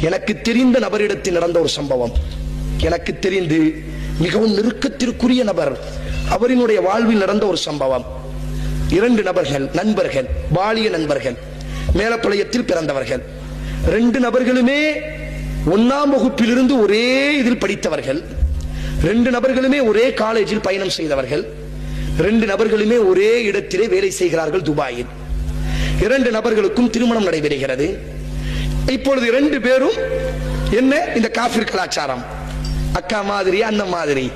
எனக்கு தெரிந்த நபரிடத்தில் நடந்த ஒரு சம்பவம். எனக்கு தெரிந்து மிகவும் நெருக்கத்திற்குரிய நபர் அவரினுடைய வாழ்வில் நடந்த ஒரு சம்பவம். இரண்டு நபர்கள் நண்பர்கள் பாலிய நண்பர்கள் மேலப்பாளையத்தில் பிறந்தவர்கள். ரெண்டு நபர்களுமே ஒன்னாம் வகுப்பிலிருந்து ஒரே இதில் படித்தவர்கள். ரெண்டு நபர்களுமே ஒரே காலேஜில் பயணம் செய்தவர்கள். ரெண்டு நபர்களுமே ஒரே இடத்திலே வேலை செய்கிறார்கள் துபாயில். இரண்டு நபர்களுக்கும் திருமணம் நடைபெறுகிறது. இப்பொழுது இரண்டு பேரும் என்ன இந்த காபிர் கலாச்சாரம்? அக்கா மாதிரி அண்ணன் மாதிரி.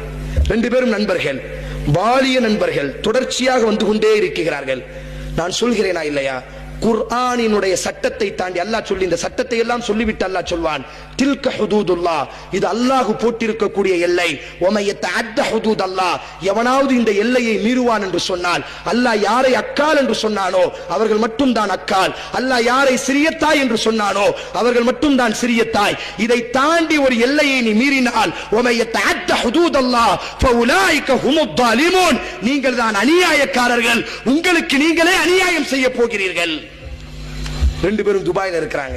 ரெண்டு பேரும் நண்பர்கள். பாலிய நண்பர்கள். தொடர்ச்சியாக வந்து கொண்டே இருக்கிறார்கள். நான் சொல்கிறேனா இல்லையா? குர்ஆனினுடைய சட்டத்தை தாண்டி அல்லாஹ் சொல்லி இந்த சட்டத்தை எல்லாம் சொல்லிவிட்டு அல்லாஹ் சொல்வான் தில்க ஹுதூதுல்லா. இது அல்லாஹ் போட்டிருக்கக்கூடிய எல்லை. ஒமையத்த அத்த ஹுதூத் அல்லாஹ் எவனாவது இந்த எல்லையை மீறுவான் என்று சொன்னால் அல்லாஹ் யாரை அக்கால் என்று சொன்னானோ அவர்கள் மட்டும் தான் அக்கால். அல்லாஹ் யாரை சிறியத்தாய் என்று சொன்னானோ அவர்கள் மட்டும் தான் தாய். இதை தாண்டி ஒரு எல்லையை நீ மீறினால் ஒமையத்த அத்த ஹுதூத் அல்லாஹ் ஃபவுலாய்க ஹுமுத்தாலிமூன் நீங்கள் தான் அநியாயக்காரர்கள். உங்களுக்கு நீங்களே அநியாயம் செய்ய போகிறீர்கள். ரெண்டு பேரும் துபாயில் இருக்கிறாங்க.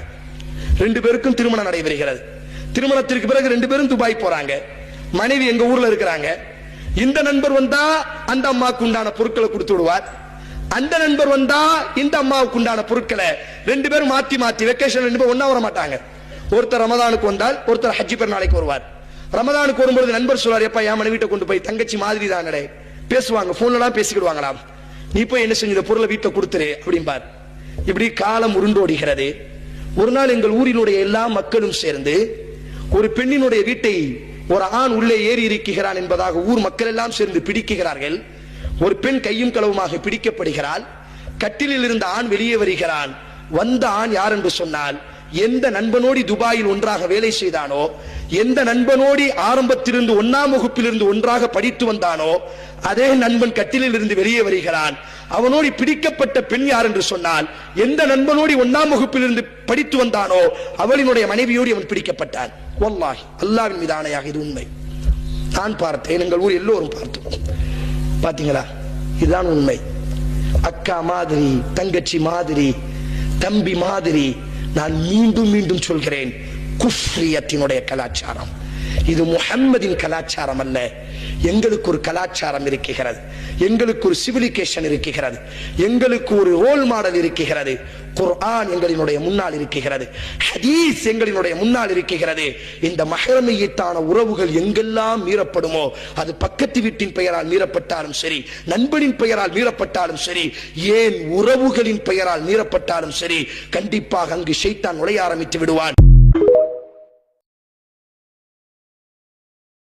ரெண்டு பேருக்கும் திருமணம் நடைபெறுகிறது. திருமணத்திற்கு பிறகு ரெண்டு பேரும் துபாய் போறாங்க. மனைவி எங்க ஊர்ல இருக்கிறாங்க. இந்த நண்பர் வந்தா அந்த அம்மாவுக்கு உண்டான பொருட்களை கொடுத்து விடுவார். அந்த நண்பர் வந்தா இந்த அம்மாவுக்கு உண்டான பொருட்களை ரெண்டு பேரும் மாத்தி மாத்தி வெக்கேஷன் ரெண்டு பேரும் ஒன்னா வர மாட்டாங்க. ஒருத்தர் ரமதானுக்கு வந்தால் ஒருத்தர் ஹஜ்ஜி பெருநாளைக்கு வருவார். ரமதானுக்கு வரும்பொழுது நண்பர் சொல்வார் எப்பா என் வீட்டை கொண்டு போய் தங்கச்சி மாதிரி தானடே பேசுவாங்க போன்லாம் பேசிக்கிடுவாங்களாம். நீ போய் என்ன செஞ்ச பொருளை வீட்டை கொடுத்துரு அப்படிம்பார். இப்படி காலம் உருண்டோடுகிறது. ஒரு நாள் எங்கள் ஊரினுடைய எல்லா மக்களும் சேர்ந்து ஒரு பெண்ணினுடைய வீட்டை ஒரு ஆண் உள்ளே ஏறி இருக்கிறான் என்பதாக ஊர் மக்கள் எல்லாம் சேர்ந்து பிடிக்கிறார்கள். ஒரு பெண் கையும் களவுமாக பிடிக்கப்படுகிறாள். கட்டிலில் இருந்த ஆண் வெளியே வருகிறான். வந்த ஆண் யார் என்று சொன்னால் எந்த நண்பனோடி துபாயில் ஒன்றாக வேலை செய்தானோ எந்த நண்பனோடி ஆரம்பத்திலிருந்து ஒன்னாம் வகுப்பிலிருந்து ஒன்றாக படித்து வந்தானோ அதே நண்பன் கட்டிலில் இருந்து வெளியே வருகிறான். அவனோடு பிடிக்கப்பட்ட பெண் யார் என்று சொன்னால் எந்த நண்பனோடி ஒன்னாம் வகுப்பிலிருந்து படித்து வந்தானோ அவளினுடைய மனைவியோடு அவன் பிடிக்கப்பட்டான். வல்லாஹி அல்லாவின் மீதானையாக இது உண்மை. நான் பார்த்தேன் எங்கள் ஊர் எல்லோரும் பார்த்தோம் பாத்தீங்களா? இதுதான் உண்மை. அக்கா மாதிரி தங்கச்சி மாதிரி தம்பி மாதிரி நான் மீண்டும் மீண்டும் சொல்கிறேன் குஃப்ரியத்தினுடைய கலாச்சாரம். இது முகம்மதின் கலாச்சாரம் அல்ல. எங்களுக்கு ஒரு கலாச்சாரம் இருக்கிறது. எங்களுக்கு ஒரு சிவிலிகேஷன் இருக்கிறது. எங்களுக்கு ஒரு ரோல் மாடல் இருக்கிறது. குர்ஆன் எங்களினுடைய முன்னால் இருக்கிறது. ஹதீஸ் எங்களினுடைய முன்னால் இருக்கிறது. இந்த மஹரமையத்தான உறவுகள் எங்கெல்லாம் மீறப்படுமோ அது பக்கத்து வீட்டின் பெயரால் மீறப்பட்டாலும் சரி நண்பனின் பெயரால் மீறப்பட்டாலும் சரி ஏன் உறவுகளின் பெயரால் மீறப்பட்டாலும் சரி கண்டிப்பாக அங்கு ஷைத்தான் நுழைய ஆரம்பித்து விடுவான்.